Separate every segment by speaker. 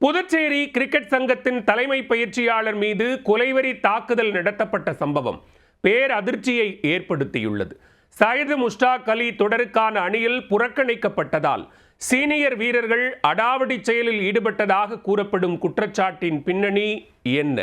Speaker 1: Puducherry cricket சங்கத்தின் தலைமை பயிற்சியாளர் மீது கொலைவரி தாக்குதல் நடத்தப்பட்ட சம்பவம் பேர் அதிர்ச்சியை ஏற்படுத்தியுள்ளது. சயது முஷ்டாக் அலி தொடருக்கான அணியில் புறக்கணிக்கப்பட்டதால் சீனியர் வீரர்கள் அடாவடி செயலில் ஈடுபட்டதாக கூறப்படும் குற்றச்சாட்டின் பின்னணி என்ன?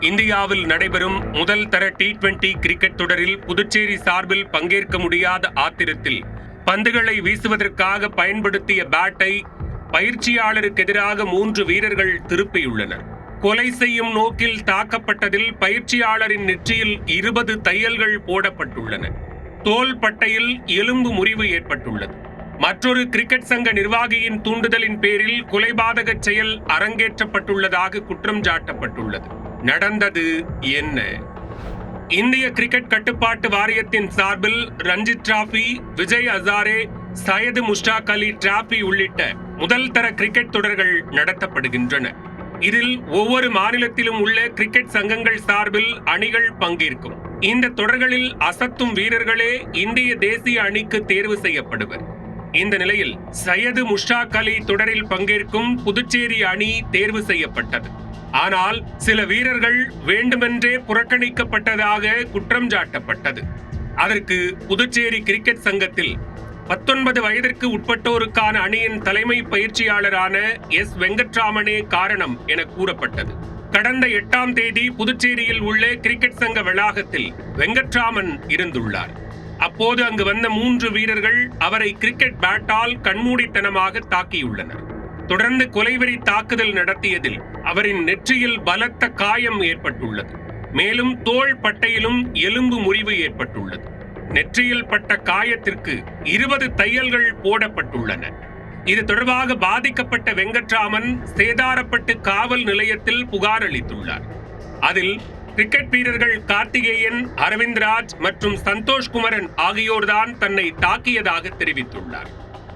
Speaker 1: இந்தியாவில் நடைபெறும் முதல் தர டி டுவெண்டி கிரிக்கெட் தொடரில் புதுச்சேரி சார்பில் பங்கேற்க முடியாத ஆத்திரத்தில் பந்துகளை வீசுவதற்காக பயன்படுத்திய பேட்டை பயிற்சியாளருக்கு எதிராக மூன்று வீரர்கள் திருப்பியுள்ளனர். கொலை செய்யும் நோக்கில் தாக்கப்பட்டதில் பயிற்சியாளரின் நெற்றியில் இருபது தையல்கள் போடப்பட்டுள்ளன. தோல் பட்டையில் எலும்பு முறிவு ஏற்பட்டுள்ளது. மற்றொரு கிரிக்கெட் சங்க நிர்வாகியின் தூண்டுதலின் பேரில் கொலைபாதக செயல் அரங்கேற்றப்பட்டுள்ளதாக குற்றம் சாட்டப்பட்டுள்ளது. நடந்தது என்ன? இந்திய கிரிக்கெட் கட்டுப்பாட்டு வாரியத்தின் சார்பில் ரஞ்சித் டிராபி விஜய் ஹசாரே சையது முஷ்டாக் அலி டிராபி உள்ளிட்ட முதல் தர கிரிக்கெட் தொடர்கள் நடத்தப்படுகின்றன. இதில் ஒவ்வொரு மாநிலத்திலும் உள்ள கிரிக்கெட் சங்கங்கள் சார்பில் அணிகள் பங்கேற்கும். இந்த தொடர்களில் அசத்தும் வீரர்களே இந்திய தேசிய அணிக்கு தேர்வு செய்யப்படுவர். இந்த நிலையில் சையது முஷ்டாக் அலி தொடரில் பங்கேற்கும் புதுச்சேரி அணி தேர்வு செய்யப்பட்டது. ஆனால் சில வீரர்கள் வேண்டுமென்றே புறக்கணிக்கப்பட்டதாக குற்றம் சாட்டப்பட்டது. அதற்கு புதுச்சேரி கிரிக்கெட் சங்கத்தில் பத்தொன்பது வயதிற்கு உட்பட்டோருக்கான அணியின் தலைமை பயிற்சியாளரான எஸ். வெங்கட்ராமனே காரணம் என கூறப்பட்டது. கடந்த எட்டாம் தேதி புதுச்சேரியில் உள்ள கிரிக்கெட் சங்க வளாகத்தில் வெங்கட்ராமன் இருந்துள்ளார். அப்போது அங்கு வந்த மூன்று வீரர்கள் அவரை கிரிக்கெட் பேட்டால் கண்மூடித்தனமாக தாக்கியுள்ளனர். தொடர்ந்து கொலைவெறி தாக்குதல் நடத்தியதில் அவரின் நெற்றியில் பலத்த காயம் ஏற்பட்டுள்ளது. மேலும் தோள் பட்டையிலும் எலும்பு முறிவு ஏற்பட்டுள்ளது. நெற்றியில் பட்ட காயத்திற்கு இருபது தையல்கள் போடப்பட்டுள்ளன. இது தொடர்பாக பாதிக்கப்பட்ட வெங்கட்ராமன் சேதாரப்பட்டு காவல் நிலையத்தில் புகார் அளித்துள்ளார். அதில் கிரிக்கெட் வீரர்கள் கார்த்திகேயன் அரவிந்த்ராஜ் மற்றும் சந்தோஷ் குமரன் ஆகியோர்தான் தன்னை தாக்கியதாக தெரிவித்துள்ளார்.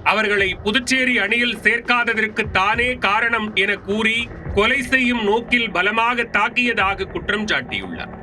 Speaker 1: அவர்களை புதுச்சேரி அணியில் சேர்க்காததற்கு தானே காரணம் என கூறி கொலை செய்யும் நோக்கில் பலமாக தாக்கியதாக குற்றம் சாட்டியுள்ளார்.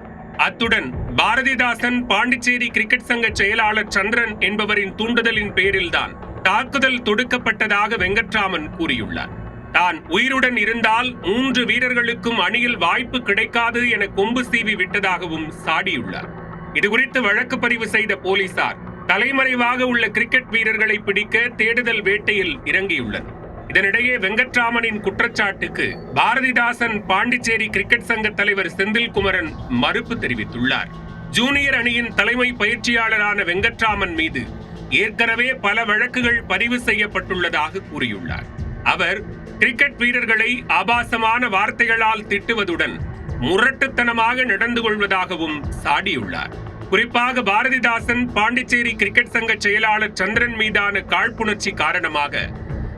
Speaker 1: அத்துடன் பாரதிதாசன் பாண்டிச்சேரி கிரிக்கெட் சங்க செயலாளர் சந்திரன் என்பவரின் தூண்டுதலின் பேரில்தான் தாக்குதல் தொடுக்கப்பட்டதாக வெங்கட்ராமன் கூறியுள்ளார். தான் உயிருடன் இருந்தால் மூன்று வீரர்களுக்கும் அணியில் வாய்ப்பு கிடைக்காது என கொம்பு சீவி விட்டதாகவும் சாடியுள்ளார். இதுகுறித்து வழக்கு பதிவு செய்த போலீசார் தலைமறைவாக உள்ள கிரிக்கெட் வீரர்களை பிடிக்க தேடுதல் வேட்டையில் இறங்கியுள்ளனர் இதனிடையே வெங்கட்ராமனின் குற்றச்சாட்டுக்கு பாரதிதாசன் பாண்டிச்சேரி கிரிக்கெட் சங்க தலைவர் செந்தில்குமரன் மறுப்பு தெரிவித்துள்ளார். ஜூனியர் அணியின் தலைமை பயிற்சியாளரான வெங்கட்ராமன் மீது ஏற்கனவே பல வழக்குகள் பதிவு செய்யப்பட்டுள்ளதாக கூறியுள்ளார். அவர் கிரிக்கெட் வீரர்களை ஆபாசமான வார்த்தைகளால் திட்டுவதுடன் முரட்டுத்தனமாக நடந்து கொள்வதாகவும் சாடியுள்ளார். குறிப்பாக பாரதிதாசன் பாண்டிச்சேரி கிரிக்கெட் சங்க செயலாளர் சந்திரன் மீதான காழ்ப்புணர்ச்சி காரணமாக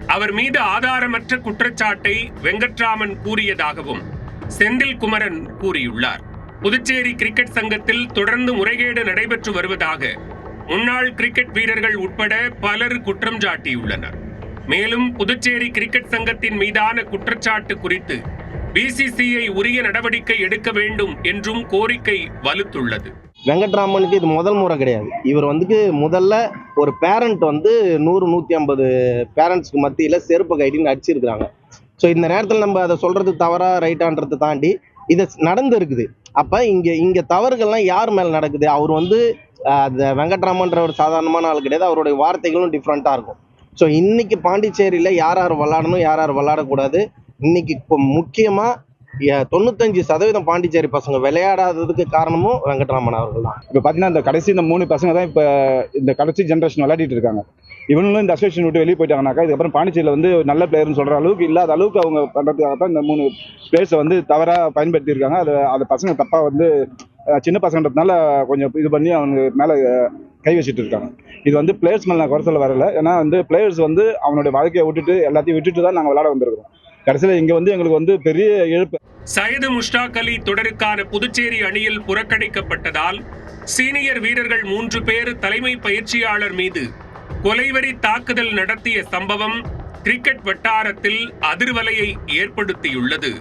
Speaker 1: அவர் மீது ஆதாரமற்ற குற்றச்சாட்டை வெங்கட்ராமன் கூறியதாகவும் செந்தில் குமரன் கூறியுள்ளார். புதுச்சேரி கிரிக்கெட் சங்கத்தில் தொடர்ந்து முறைகேடு நடைபெற்று வருவதாக முன்னாள் கிரிக்கெட் வீரர்கள் உட்பட பலர் குற்றம் சாட்டியுள்ளனர். மேலும் புதுச்சேரி கிரிக்கெட் சங்கத்தின் மீதான குற்றச்சாட்டு குறித்து பிசிசிஐ உரிய நடவடிக்கை எடுக்க வேண்டும் என்றும் கோரிக்கை வலுத்துள்ளது.
Speaker 2: வெங்கட்ராமனுக்கு இது முதல் முறை கிடையாது. இவர் வந்துட்டு முதல்ல ஒரு பேரண்ட் வந்து நூறு நூற்றி ஐம்பது பேரண்ட்ஸ்க்கு மத்தியில் செருப்பு கைட்டின்னு அடிச்சிருக்கிறாங்க. ஸோ இந்த நேரத்தில் நம்ம அதை சொல்கிறது தவறாக ரைட்டான்றதை தாண்டி இது நடந்துருக்குது அப்போ இங்கே இங்கே தவறுகள்லாம் யார் மேலே நடக்குது? அவர் வந்து அந்த வெங்கட்ராமன்ற ஒரு சாதாரணமான ஆள் கிடையாது. அவருடைய வார்த்தைகளும் டிஃப்ரெண்ட்டாக இருக்கும். ஸோ இன்னைக்கு பாண்டிச்சேரியில் யார் யார் விளாடணும் யார் யார் விளாடக்கூடாது இன்னைக்கு இப்போ முக்கியமாக தொண்ணூத்தஞ்சு சதவீதம் பாண்டிச்சேரி பசங்க விளையாடாததுக்கு காரணமும் வெங்கட்ராமன் அவர்கள் தான்.
Speaker 3: இப்போ பார்த்தீங்கன்னா இந்த கடைசி இந்த மூணு பசங்க தான் இப்போ இந்த கடைசி ஜென்ரேஷன் விளையாடிட்டு இருக்காங்க. இவங்களும் இந்த அசோசியேஷன் விட்டு வெளியே போயிட்டாங்கனாக்கா இதுக்கப்புறம் பாண்டிச்சேரியில் வந்து நல்ல பிளேயர்னு சொல்கிற அளவுக்கு இல்லாத அளவுக்கு அவங்க பண்ணுறதுக்காக தான் இந்த மூணு பிளேயர்ஸை வந்து தவறாக பயன்படுத்தியிருக்காங்க. அதை அந்த பசங்க தப்பாக வந்து சின்ன பசங்கன்றதுனால கொஞ்சம் இது பண்ணி அவங்க மேலே கை வச்சுட்டு இருக்காங்க. இது வந்து பிளேயர்ஸ் மேலே நான் குறை சொல்ல வரல. ஏன்னா வந்து பிளேயர்ஸ் வந்து அவனுடைய வாழ்க்கையை விட்டுட்டு எல்லாத்தையும் விட்டுட்டு தான் நாங்கள் விளையாட வந்திருக்கிறோம். கடைசியில் இங்கே வந்து எங்களுக்கு வந்து பெரிய இழப்பு
Speaker 1: சையது முஷ்டாக் அலி தொடருக்கான புதுச்சேரி அணியில் புறக்கணிக்கப்பட்டதால் சீனியர் வீரர்கள் மூன்று பேர் தலைமை பயிற்சியாளர் மீது கொலைவரி தாக்குதல் நடத்திய சம்பவம் கிரிக்கெட் வட்டாரத்தில் அதிர்வலையை ஏற்படுத்தியுள்ளது.